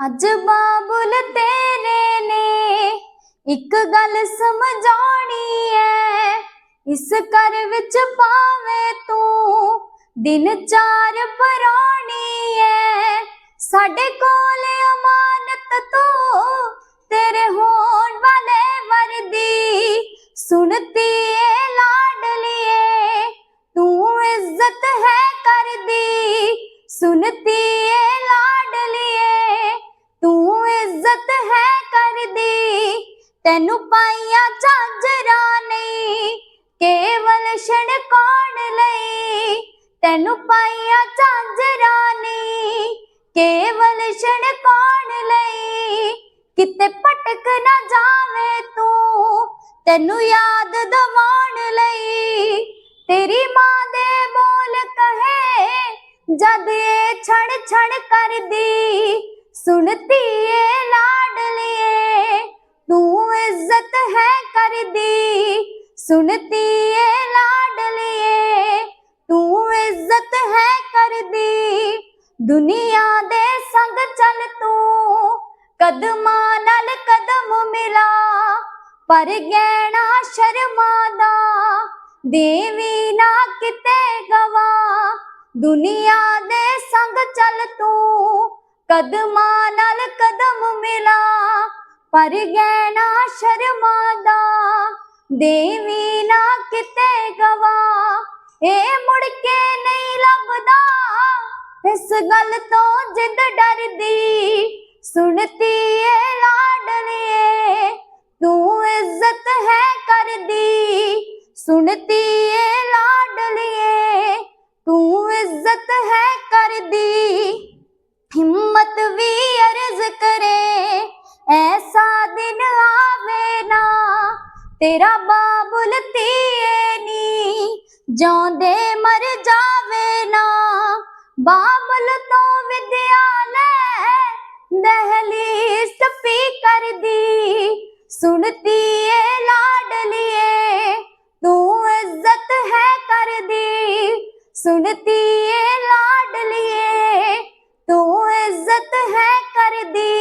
ਅੱਜ ਬਾਬੁਲ ਤੇਰੇ ਨੇ ਇੱਕ ਗੱਲ ਸਮਝਾਉਣੀ ਐ, ਇਸ ਘਰ ਵਿੱਚ ਪਾਵੇਂ ਤੂੰ ਦਿਨ ਚਾਰ ਪਰਾਉਣੀ ਐ, ਸਾਡੇ ਕੋਲ ਅਮਾਨਤ ਤੂੰ ਤੇਰੇ ਹੋਣ ਵਾਲੇ ਵਰਦੀ ਸੁਣਤੀ ਏ ਲਾਡਲੀਏ ਤੂੰ ਇੱਜ਼ਤ ਹੈ ਕਰਦੀ, ਸੁਣਤੀ ਤੈਨੂੰ ਪਾਈਆਂ ਝਾਂਜਰਾਂ ਨਹੀਂ ਕੇਵਲ ਛੜਕਾਉਣ ਲਈ ਤੈਨੂੰ ਪਾਈਆਂ ਝਾਂਜਰਾਂ ਨਹੀਂ ਕੇਵਲ ਛੜਕਾਉਣ ਲਈ ਕਿਤੇ ਭਟਕ ਨਾ ਜਾਵੇ ਤੂੰ, ਤੈਨੂੰ ਯਾਦ ਦਿਵਾਉਣ ਲਈ। ਤੇਰੀ ਮਾਂ ਦੇ ਬੋਲ ਕਹੇ, ਜਦ ਇਹ ਛੜ ਛੜ ਕਰਦੀ ਸੁਣਤੀ ਏ ਲਾ ਕਰਦੀ ਸੁਣਤੀ ਏ ਲਾਡਲੀਏ ਤੂੰ ਇੱਜ਼ਤ ਹੈ ਕਰਦੀ। ਦੁਨੀਆ ਦੇ ਸੰਗ ਚੱਲ ਤੂੰ। ਕਦਮਾਂ ਨਾਲ ਕਦਮ ਮਿਲਾ। ਪਰ ਗਹਿਣਾ ਸ਼ਰਮਾਦਾ। ਦੇਵੀ ਨਾ ਕਿਤੇ ਗਵਾ। ਦੁਨੀਆ ਦੇ ਸੰਗ ਚੱਲ ਤੂੰ। ਕਦਮਾਂ ਨਾਲ ਕਦਮ ਮਿਲਾ। ਪਰ ਗਹਿਣਾ ਸ਼ਰਮਾਦਾ। ਦੇਵੀ ਨਾ ਕਿਤੇ ਗਵਾ ਇਹ ਮੁੜ ਕੇ ਨਹੀਂ ਲੱਭਦਾ। ਇਸ ਗੱਲ ਤੋਂ ਜਿੱਦ ਡਰਦੀ, ਸੁਣਤੀ ਏ ਲਾਡਲੀਏ ਤੂੰ ਇੱਜ਼ਤ ਹੈ ਕਰਦੀ। ਸੁਣਤੀ ਏ ਲਾਡਲੀਏ ਤੂੰ ਇੱਜ਼ਤ ਹੈ ਕਰਦੀ। ਤੇਰਾ ਬਾਬੁਲ ਤੀਏ ਨੀ, ਜਿਉਂਦੇ ਮਰ ਜਾਵੇ ਨਾ। ਬਾਬੁਲ ਤੋਂ ਵਿਦਿਆ ਲੈ, ਦਹਲੀ ਸਫੀ ਕਰਦੀ। ਸੁਣਤੀ ਏ ਲਾਡਲੀਏ ਤੂੰ ਇੱਜ਼ਤ ਹੈ ਕਰਦੀ। ਸੁਣਤੀ ਏ ਲਾਡਲੀਏ ਤੂੰ ਇੱਜ਼ਤ ਹੈ ਕਰਦੀ।